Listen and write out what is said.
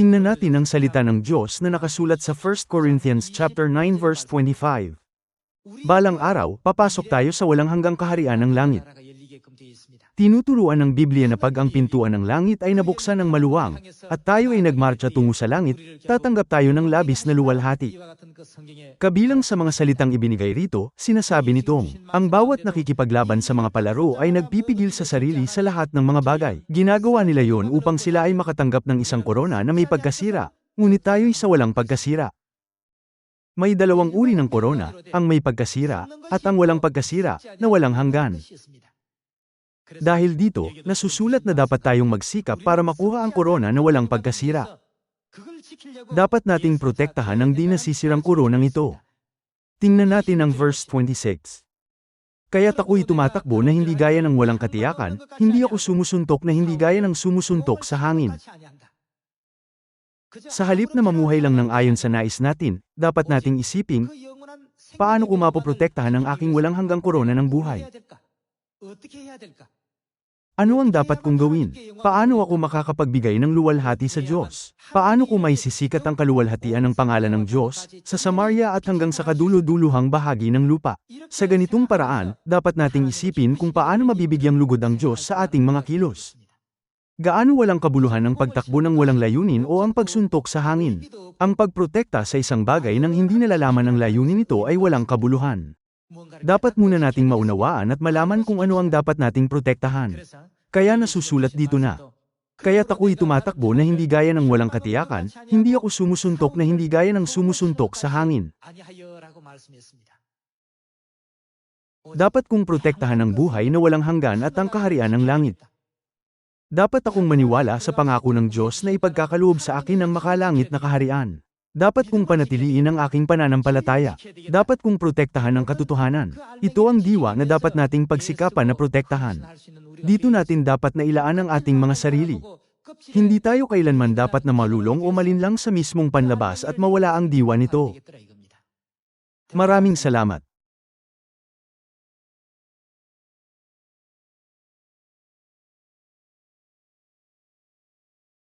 Tingnan natin ang salita ng Diyos na nakasulat sa 1 Corinthians chapter 9 verse 25. Balang araw, papasok tayo sa walang hanggang kaharian ng langit. Tinuturuan ng Biblia na pag ang pintuan ng langit ay nabuksan ng maluwang, at tayo ay nagmarcha tungo sa langit, tatanggap tayo ng labis na luwalhati. Kabilang sa mga salitang ibinigay rito, sinasabi nitong, ang bawat nakikipaglaban sa mga palaro ay nagpipigil sa sarili sa lahat ng mga bagay. Ginagawa nila yon upang sila ay makatanggap ng isang korona na may pagkasira, ngunit tayo'y sa walang pagkasira. May dalawang uri ng korona, ang may pagkasira, at ang walang pagkasira, na walang hanggan. Dahil dito, nasusulat na dapat tayong magsikap para makuha ang korona na walang pagkasira. Dapat nating protektahan ang di nasisirang koronang ito. Tingnan natin ang verse 26. Kaya't ako'y tumatakbo na hindi gaya ng walang katiyakan, hindi ako sumusuntok na hindi gaya ng sumusuntok sa hangin. Sa halip na mamuhay lang ng ayon sa nais natin, dapat nating isiping, paano ko mapoprotektahan ang aking walang hanggang korona ng buhay? Ano ang dapat kong gawin? Paano ako makakapagbigay ng luwalhati sa Diyos? Paano ko may sisikat ang kaluwalhatian ng pangalan ng Diyos, sa Samaria at hanggang sa kadulo-duluhang bahagi ng lupa? Sa ganitong paraan, dapat nating isipin kung paano mabibigyang lugod ang Diyos sa ating mga kilos. Gaano walang kabuluhan ang pagtakbo ng walang layunin o ang pagsuntok sa hangin? Ang pagprotekta sa isang bagay nang hindi nalalaman ang layunin nito ay walang kabuluhan. Dapat muna nating maunawaan at malaman kung ano ang dapat nating protektahan. Kaya nasusulat dito na. Kaya't ako'y tumatakbo na hindi gaya ng walang katiyakan, hindi ako sumusuntok na hindi gaya ng sumusuntok sa hangin. Dapat kong protektahan ang buhay na walang hanggan at ang kaharian ng langit. Dapat akong maniwala sa pangako ng Diyos na ipagkakaloob sa akin ang makalangit na kaharian. Dapat kong panatiliin ang aking pananampalataya. Dapat kong protektahan ang katotohanan. Ito ang diwa na dapat nating pagsikapan na protektahan. Dito natin dapat na ilaan ang ating mga sarili. Hindi tayo kailanman dapat na malulong o malinlang sa mismong panlabas at mawala ang diwa nito. Maraming salamat.